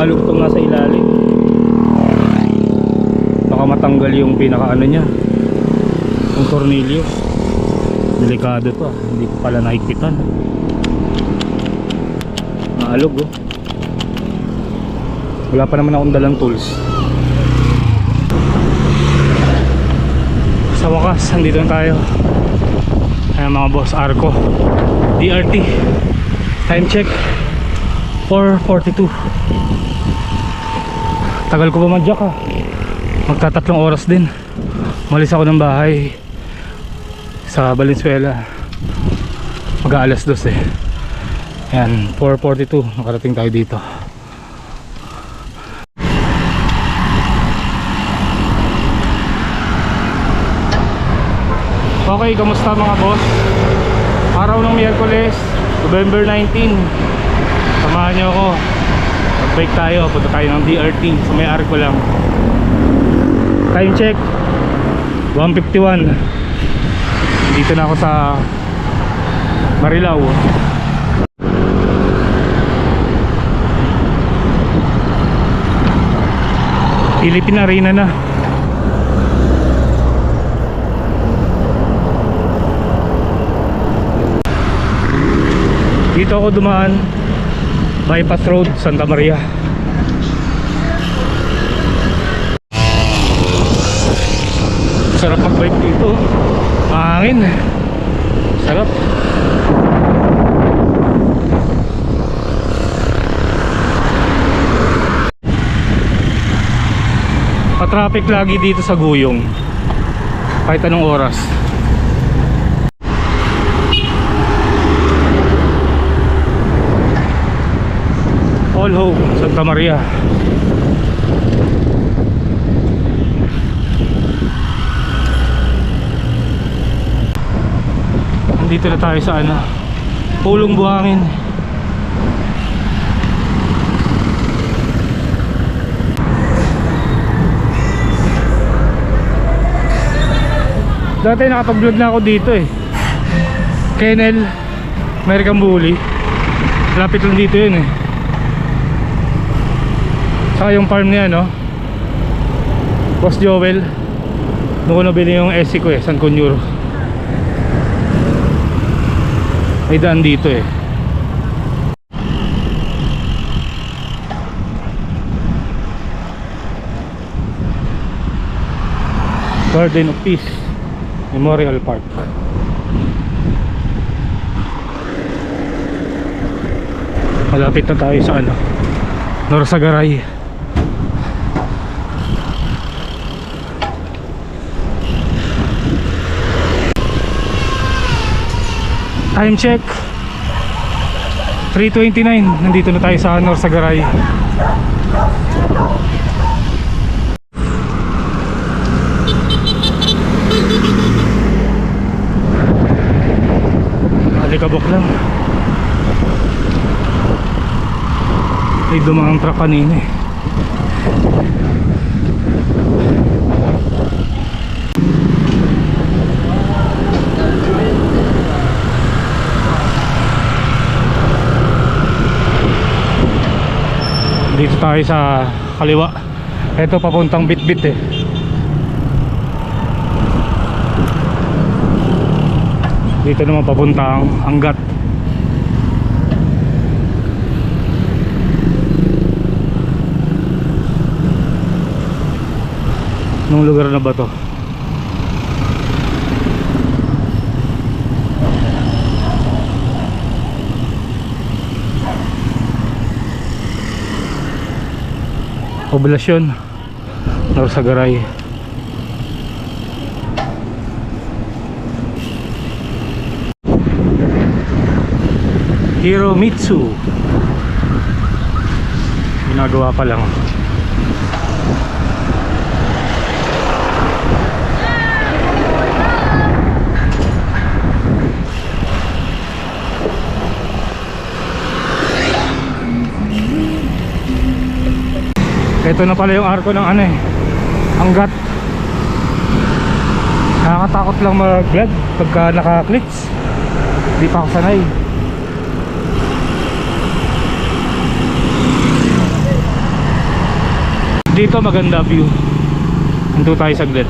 Naalog tong nasa ilalim. Baka matanggal yung pinaka ano niya. Yung tornilyo. Delikado to ah. Hindi ko pala nakikita. Naalog oh. Wala pa naman akong dalang tools. Sa wakas, andito na tayo. Ayan mga boss, Arco. DRT. Time check. 4.42. Tagal ko ba madyak ah. Magtatatlong oras din. Malis ako ng bahay sa Valenzuela. Mag-aalas dos eh. Ayan, 4.42. Nakarating tayo dito. Okay, kamusta mga boss? Araw ng Miyerkules, November 19 Samahan niyo ako Mag-bike tayo, punta tayo ng DRT Sa may arko lang. Time check. 151 Dito na ako sa Marilao. Philippine Arena na. Dito ako dumaan Bypass Road, Santa Maria. Sarap mag-bike dito. Mahangin. Sarap. Pa-traffic lagi dito sa Guyong. Kahit anong oras All Hope, Santa Maria. Nandito na tayo sa ano, Pulong Buhangin. Dati nakapag-vlog na ako dito eh. Kennel, American Bully. Lapit lang dito yun eh. Saka yung farm niya no? Boss Joel. Doon ko nabili yung SC ko eh San Cunyuro May daan dito eh. Garden of Peace Memorial Park. Malapit na tayo sa ano Norsagaray Time check. 3.29 Nandito na tayo sa Norsagaray Alikabok lang. May dumaang truck kanina eh Dito tayo sa kaliwa. Ito papuntang Bitbit eh. Dito naman papuntang Angat. Anong lugar na ba to? Poblasyon Norsagaray Hiromitsu. Ginagawa pa lang Ito na pala yung arko ng ano eh Anggat Nakakatakot lang mag-vlog Pagka naka-clicks Hindi pa ako sanay dito maganda view. Hinto tayo saglit.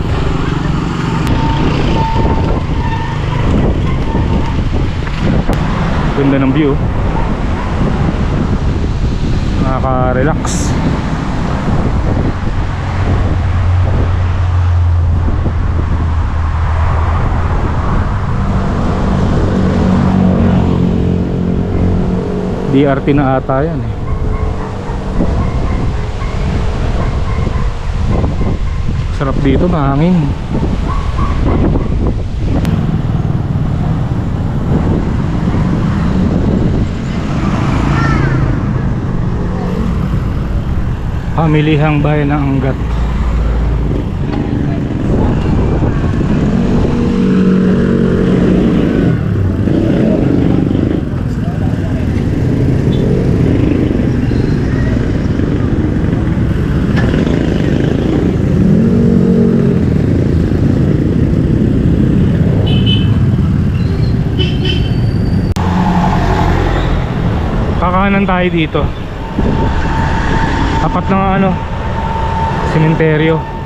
Ganda ng view. Nakaka-relax. DRT na ata yan eh. Sarap dito, mahangin. Pamilihang bayan ng Angat. Kakanan tayo dito. Tapat ng ano, sementeryo.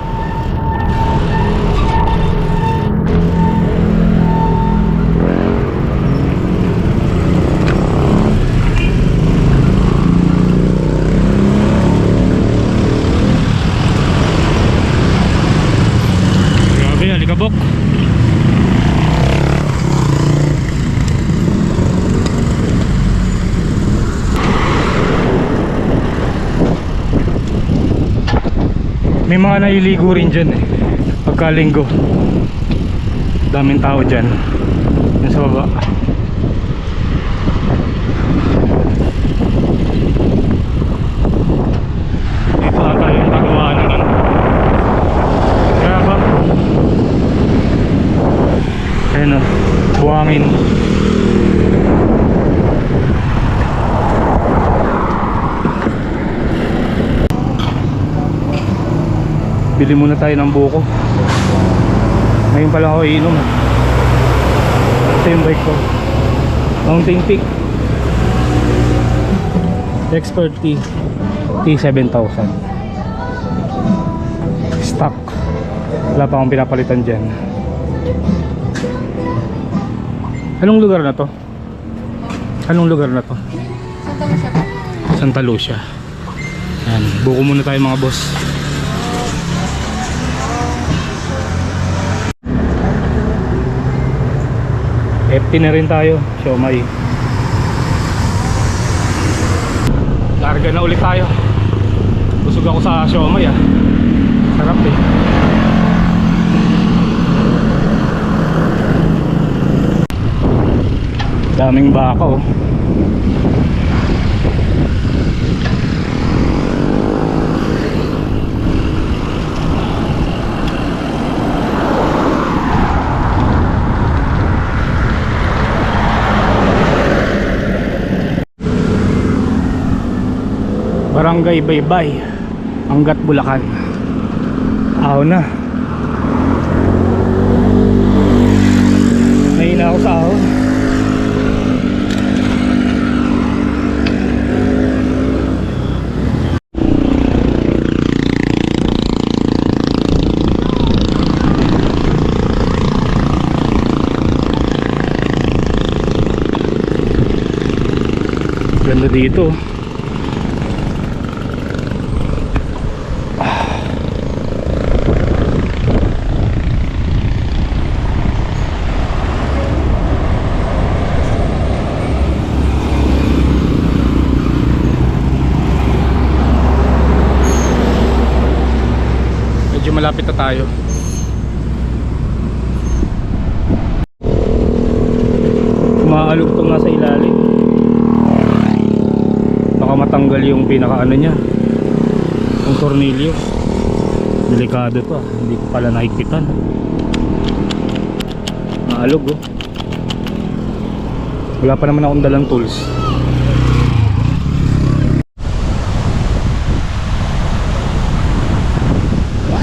May mga nailigo rin dyan eh. Pagkalinggo Daming tao dyan. Yan sa baba. Dito ata yung pagawa ng ano Kaya Bili muna tayo ng buko. Ngayon pala ako iinom. Ito yung bike ko. Mountain Peak. Expert T. T7000. Stock. Wala pa akong pinapalitan dyan. Anong lugar na to? Anong lugar na to? Santa Lucia. Yan. Buko muna tayo mga boss. FT na rin tayo, siomay. Larga na ulit tayo. Busog ako sa siomay ah. Sarap eh. Daming baka oh. Barangay Baybay Anggat Bulacan. Aw na. Nahina ako sa Ganda dito Medyo malapit na tayo. Umaalugtong nasa ilalim. Baka matanggal yung pinaka ano niya. Yung tornilyo. Delikado to ah. Hindi ko pala nakikpitan. Maalog oh. Wala pa naman akong dalang tools.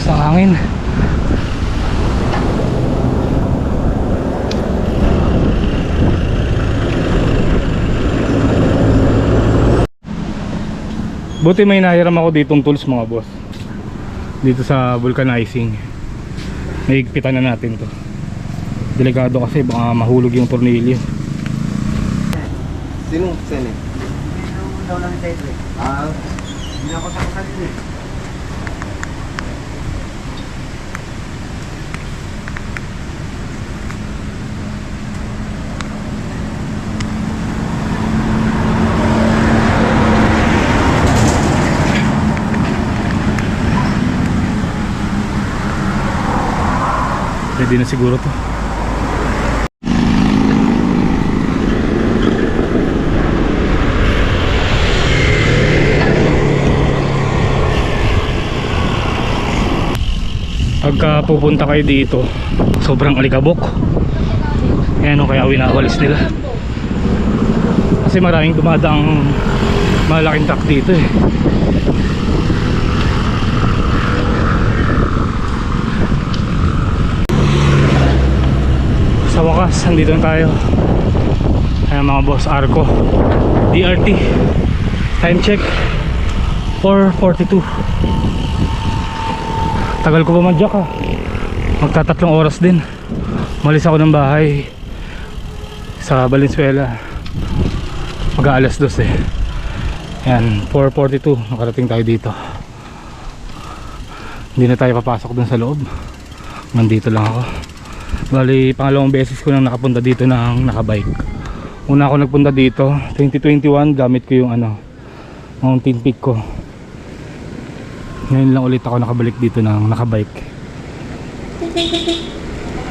Lakas ng hangin. Buti may nahiram ako ditong tools mga boss. dito sa vulcanizing naigpitan na natin to delikado kasi baka mahulog yung tornilyo Sino? Sene? daw lang tayo eh. Ah, Hindi ako sa kasali pwede na siguro to. Pagka pupunta kayo dito sobrang alikabok. Yan o kaya winawalis nila. Kasi maraming dumadaang malaking truck dito eh sa wakas nandito na tayo. Ayan mga boss Arco. DRT time check 4.42 tagal ko pa madyak ah? Magtatatlong oras din. Malis ako ng bahay sa Valenzuela. Mag alas 12 eh yan 4.42 nakarating tayo dito. Hindi na tayo papasok dun sa loob. Nandito lang ako bali pangalawang beses ko nang nakapunta dito ng nakabike. Una ako nagpunta dito 2021 gamit ko yung ano mountain peak ko. Ngayon lang ulit ako nakabalik dito ng nakabike.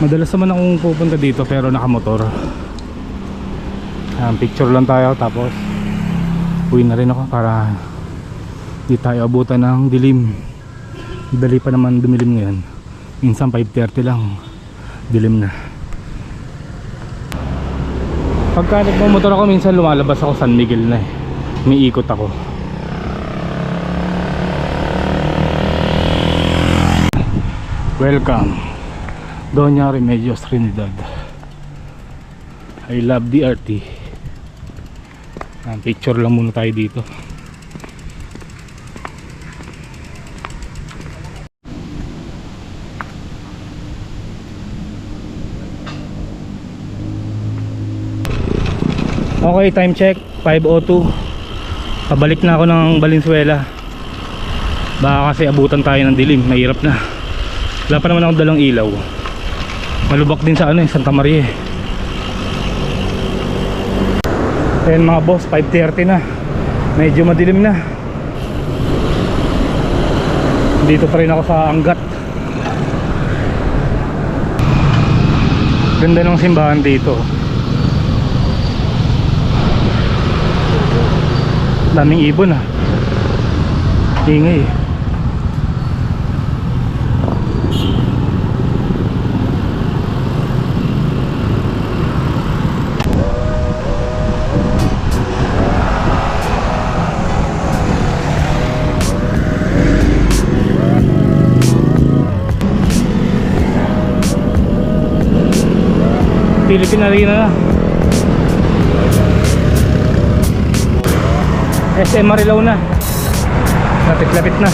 Madalas naman akong pupunta dito pero nakamotor. Ayan, picture lang tayo tapos uwi na rin ako para di tayo abutan ng dilim. Dali pa naman dumilim ngayon. Minsan 5.30 lang dilim na. Pagka nagmamotor ako minsan lumalabas ako San Miguel na eh. May ikot ako. Welcome. Doña Remedios Trinidad. I love DRT ah, picture lang muna tayo dito Okay, time check. 5.02 Pabalik na ako ng Valenzuela. Baka kasi abutan tayo ng dilim. Mahirap na. Wala pa naman akong dalang ilaw. Malubak din sa ano eh, Santa Maria eh. Ayan mga boss, 5.30 na. Medyo madilim na. Dito pa rin ako sa Angat. Ganda ng simbahan dito daming ibon ah ingay eh. Philippine Arena na SM Marilao na. Lapit-lapit na.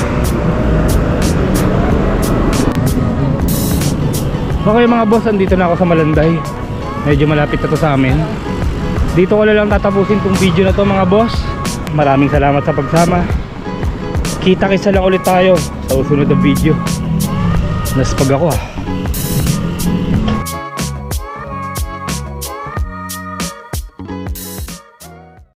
Okay mga boss andito na ako sa Malanday. Medyo malapit na to sa amin. Dito ko lang tatapusin tong video na to mga boss. Maraming salamat sa pagsama. Kita kisa lang ulit tayo sa usunod na video. Naspag ako ah